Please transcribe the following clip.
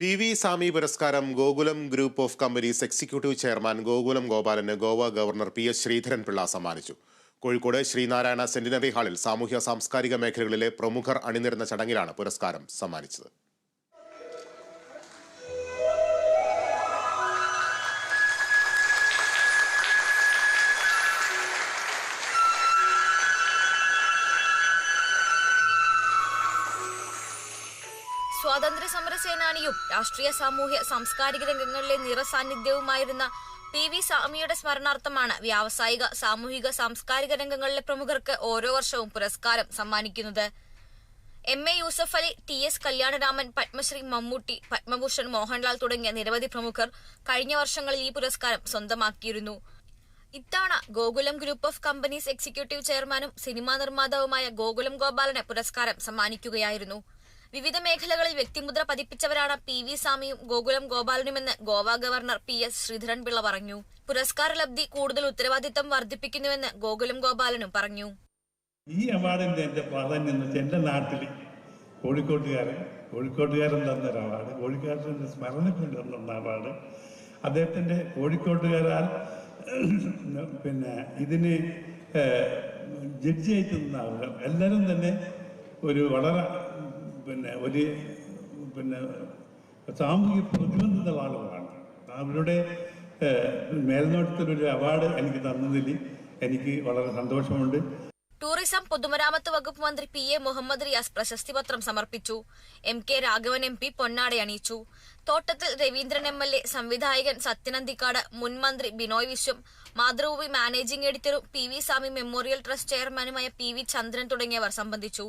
P V Sami പുരസ്കാരം Gokulam group of companies executive chairman Gokulam Gopalan Goa governor P S Sreedharan Pillai സമ്മാനിച്ചു. Kozhikode Sreenarayana centenary ഹാളിൽ സാമൂഹ്യ സാംസ്കാരിക മേഖലകളിലെ പ്രമുഖർ അണിനിരുന്ന ചടങ്ങിലാണ് പുരസ്കാരം സമ്മാനിച്ചത്. സ്വാതന്ത്ര്യ സമര സേനാനിയും രാഷ്ട്രീയ സാമൂഹ്യ സാംസ്കാരിക രംഗങ്ങളിലെ നിറസാന്നിധ്യവുമായിരുന്ന പി വി സ്വാമിയുടെ സ്മരണാർത്ഥമാണ് വ്യാവസായിക സാമൂഹിക സാംസ്കാരിക രംഗങ്ങളിലെ പ്രമുഖർക്ക് ഓരോ വർഷവും പുരസ്കാരം സമ്മാനിക്കുന്നത്. M A Yusuf Ali T S Kalyanaraman Padmashri Mammootty Padmabhushan Mohanlal തുടങ്ങിയ നിരവധി പ്രമുഖർ കഴിഞ്ഞ വർഷങ്ങളിൽ ഈ പുരസ്കാരം സ്വന്തമാക്കിയിരുന്നു. ഇത്തവണ Gokulam group of companies executive ചെയർമാനും സിനിമാ നിർമ്മാതാവുമായ ഗോകുലം ഗോപാലന് പുരസ്കാരം സമ്മാനിക്കുകയായിരുന്നു. വിവിധ മേഖലകളിൽ വ്യക്തിമുദ്ര പതിപ്പിച്ചവരാണ് പി വി സ്വാമിയും Gokulam ഗോപാലനുമെന്ന് Goa governor P S Sreedharanpillai പറഞ്ഞു. പുരസ്കാര ലബ്ധി കൂടുതൽ ഉത്തരവാദിത്തം വർദ്ധിപ്പിക്കുന്നുവെന്ന് ഗോകുലം ഗോപാലനും പറഞ്ഞു. ഈ അവാർഡിന്റെ എന്റെ പ്രാധാന്യം എന്ന് വെച്ചാൽ എന്റെ നാട്ടിൽ കോഴിക്കോട്ടുകാരൻ കോഴിക്കോട്ടുകാരൻ തന്ന ഒരു അവാർഡ് കോഴിക്കോട്ടിന്റെ സ്മരണയ്ക്ക് അവാർഡ്. അദ്ദേഹത്തിന്റെ കോഴിക്കോട്ടുകാരാൽ പിന്നെ ഇതിന് ജഡ്ജിയായിട്ട് നിന്ന എല്ലാവരും തന്നെ ഒരു വളരെ പിന്നെ ഒരു പിന്നെ സാമൂഹിക പ്രതിബന്ധത ആളുകളാണ്. അവരുടെ മേൽനോട്ടത്തിലൊരു അവാർഡ് എനിക്ക് തന്നതിൽ എനിക്ക് വളരെ സന്തോഷമുണ്ട്. ടൂറിസം പൊതുമരാമത്ത് വകുപ്പ് മന്ത്രി പി എ മുഹമ്മദ് റിയാസ് പ്രശസ്തി പത്രം സമർപ്പിച്ചു. M K Raghavan M P പൊന്നാട അണിയിച്ചു. Thottathil Raveendran M L A സംവിധായകൻ സത്യനന്ദിക്കാട് മുൻ മന്ത്രി Binoy Viswam Mathrubhumi managing എഡിറ്ററും P V Swami memorial trust ചെയർമാനുമായ പി വി ചന്ദ്രൻ തുടങ്ങിയവർ സംബന്ധിച്ചു.